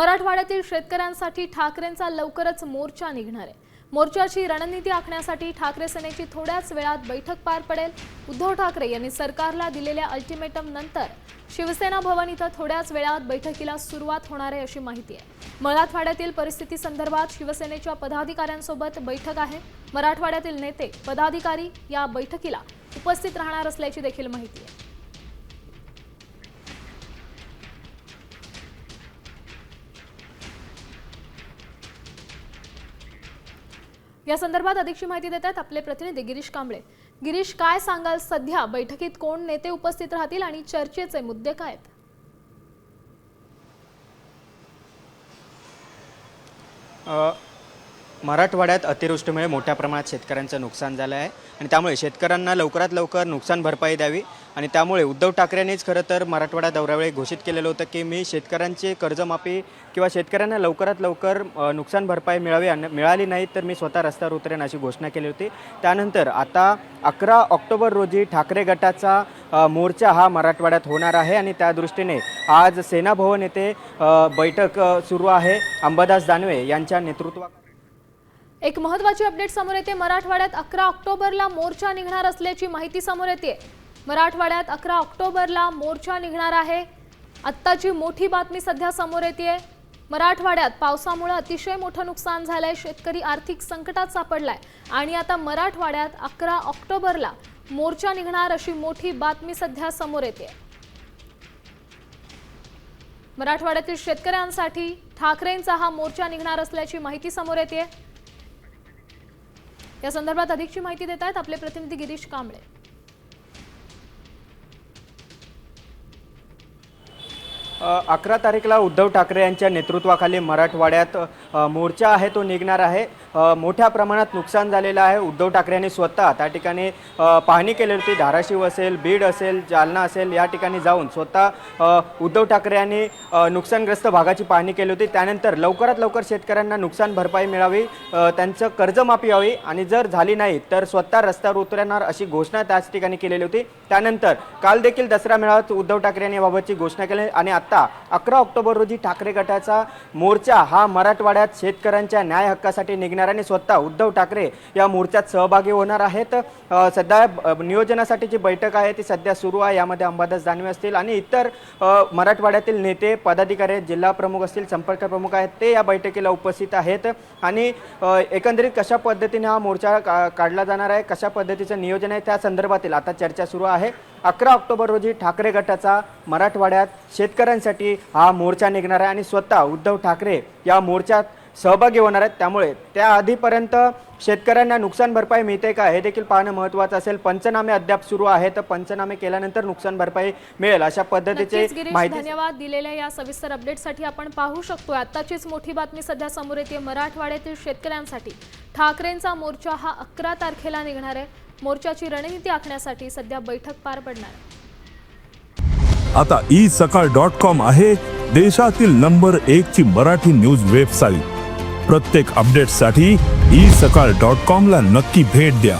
मराठवाड्यातील शेतकऱ्यांसाठी ठाकरेंचा लवकरच मोर्चा निघणार आहे. मोर्चाची रणनीती आखण्यासाठी ठाकरे सेनेची थोड्याच वेळात बैठक पार पडेल. उद्धव ठाकरे यांनी सरकारला दिलेल्या अल्टिमेटम नंतर शिवसेना भवन इथं थोड्याच वेळात बैठकीला सुरुवात होणार आहे अशी माहिती आहे. मराठवाड्यातील परिस्थिती संदर्भात शिवसेनेच्या पदाधिकाऱ्यांसोबत बैठक आहे. मराठवाड्यातील नेते पदाधिकारी या बैठकीला उपस्थित राहणार असल्याची देखील माहिती आहे. या संदर्भात अधिकची माहिती देत आहेत आपले प्रतिनिधी गिरीश कांबळे. गिरीश काय सांगाल? सध्या बैठकीत कोण नेते उपस्थित राहतील आणि चर्चेचे मुद्दे काय आहेत? uh... मराठवाड्यात अतिवृष्टीमुळे मोठ्या प्रमाणात शेतकऱ्यांचं नुकसान झालं आहे आणि त्यामुळे शेतकऱ्यांना लवकरात लवकर नुकसान भरपाई द्यावी आणि त्यामुळे उद्धव ठाकरेंनीच खरं तर मराठवाडा दौऱ्यावेळी घोषित केलेलं होतं की मी शेतकऱ्यांची कर्जमाफी किंवा शेतकऱ्यांना लवकरात लवकर नुकसान भरपाई मिळावी आणि मिळाली नाही तर मी स्वतः रस्त्यावर उतरेन अशी घोषणा केली होती. त्यानंतर आता अकरा ऑक्टोबर रोजी ठाकरे गटाचा मोर्चा हा मराठवाड्यात होणार आहे आणि त्या दृष्टीने आज सेना भवन येथे बैठक सुरू आहे. अंबादास दानवे यांच्या नेतृत्वा एक महत्वाची अपडेट समोर येते. मराठवाड्यात अकरा ऑक्टोबरला मोर्चा निघणार असल्याची माहिती समोर येते. मराठवाड्यात अकरा ऑक्टोबरला मोर्चा निघणार आहे. आत्ताची मोठी बातमी सध्या समोर येते मराठवाड्यात पावसामुळे अतिशय मोठं नुकसान झालंय. शेतकरी आर्थिक संकटात सापडलाय. आणि आता मराठवाड्यात अकरा ऑक्टोबरला मोर्चा निघणार अशी मोठी बातमी सध्या समोर येते. मराठवाड्यातील शेतकऱ्यांसाठी ठाकरेंचा हा मोर्चा निघणार असल्याची माहिती समोर येते या संदर्भात अधिकची माहिती देत आहेत आपले प्रतिनिधी गिरीश कांबळे. अकरा तारीखला उद्धव ठाकरे यांच्या नेतृत्वाखाली मराठवाड्यात मोर्चा आहे तो निघणार आहे. मोठ्या प्रमाणात नुकसान झालेलं आहे. उद्धव ठाकरे यांनी स्वतः त्या ठिकाणी पाहणी केली होती. धाराशिव असेल बीड असेल जालना असेल या ठिकाणी जाऊन स्वतः उद्धव ठाकरे यांनी नुकसानग्रस्त भागाची पाहणी केली होती. त्यानंतर लवकरात लवकर शेतकऱ्यांना नुकसान भरपाई मिळावी त्यांचं कर्जमाफी व्हावी आणि जर झाली नाही तर स्वतः रस्त्यावर उतरणार अशी घोषणा त्याच ठिकाणी केलेली होती. त्यानंतर काल देखील दसरा मेळाव्यात उद्धव ठाकरे यांनी याबाबतची घोषणा केली आणि आता अकरा ऑक्टोबर रोजी ठाकरे गटाचा मोर्चा हा मराठवाड्यात शेतकऱ्यांच्या न्याय हक्कासाठी निघणार आणि स्वतः उद्धव ठाकरे या मोर्चात सहभागी होणार आहेत. सध्या नियोजनासाठी जी बैठक आहे ती सध्या सुरू आहे यामध्ये अंबादास दानवे असतील आणि इतर मराठवाड्यातील नेते पदाधिकारी जिल्हा प्रमुख असतील संपर्क प्रमुख आहेत ते या बैठकीला उपस्थित आहेत. आणि एकंदरीत कशा पद्धतीने हा मोर्चा का काढला जाणार आहे कशा पद्धतीचं नियोजन आहे त्या संदर्भातील आता चर्चा सुरू आहे. अकरा ऑक्टोबर रोजी ठाकरे गटाचा मराठवाड्यात शेतकऱ्यांसाठी हा मोर्चा निघणार आहे आणि स्वतः उद्धव ठाकरे या मोर्चात सहभागी होणार आहेत. त्यामुळे त्या आधीपर्यंत शेतकऱ्यांना नुकसान भरपाई मिळते का? हे देखील पाहणं महत्त्वाचं असेल. पंचनामे अद्याप सुरू आहे तर पंचनामे केल्यानंतर नुकसान भरपाई मिळेल अशा पद्धतीचे माहिती धन्यवाद दिलेल्या या सविस्तर अपडेटसाठी आपण पाहू शकतो आताचीच मोठी बातमी सध्या समोर येते. मराठवाड्यातील शेतकऱ्यांसाठी ठाकरेंचा मोर्चा हा अकरा तारखेला निघणार आहे. मोर्चाची रणनीती आखण्यासाठी सध्या बैठक पार पडणार. आता ई सकाळ डॉट कॉम आहे देशातील नंबर एक ची मराठी न्यूज वेबसाईट. प्रत्येक अपडेटसाठी ई सकाळ डॉट कॉम ला नक्की भेट द्या.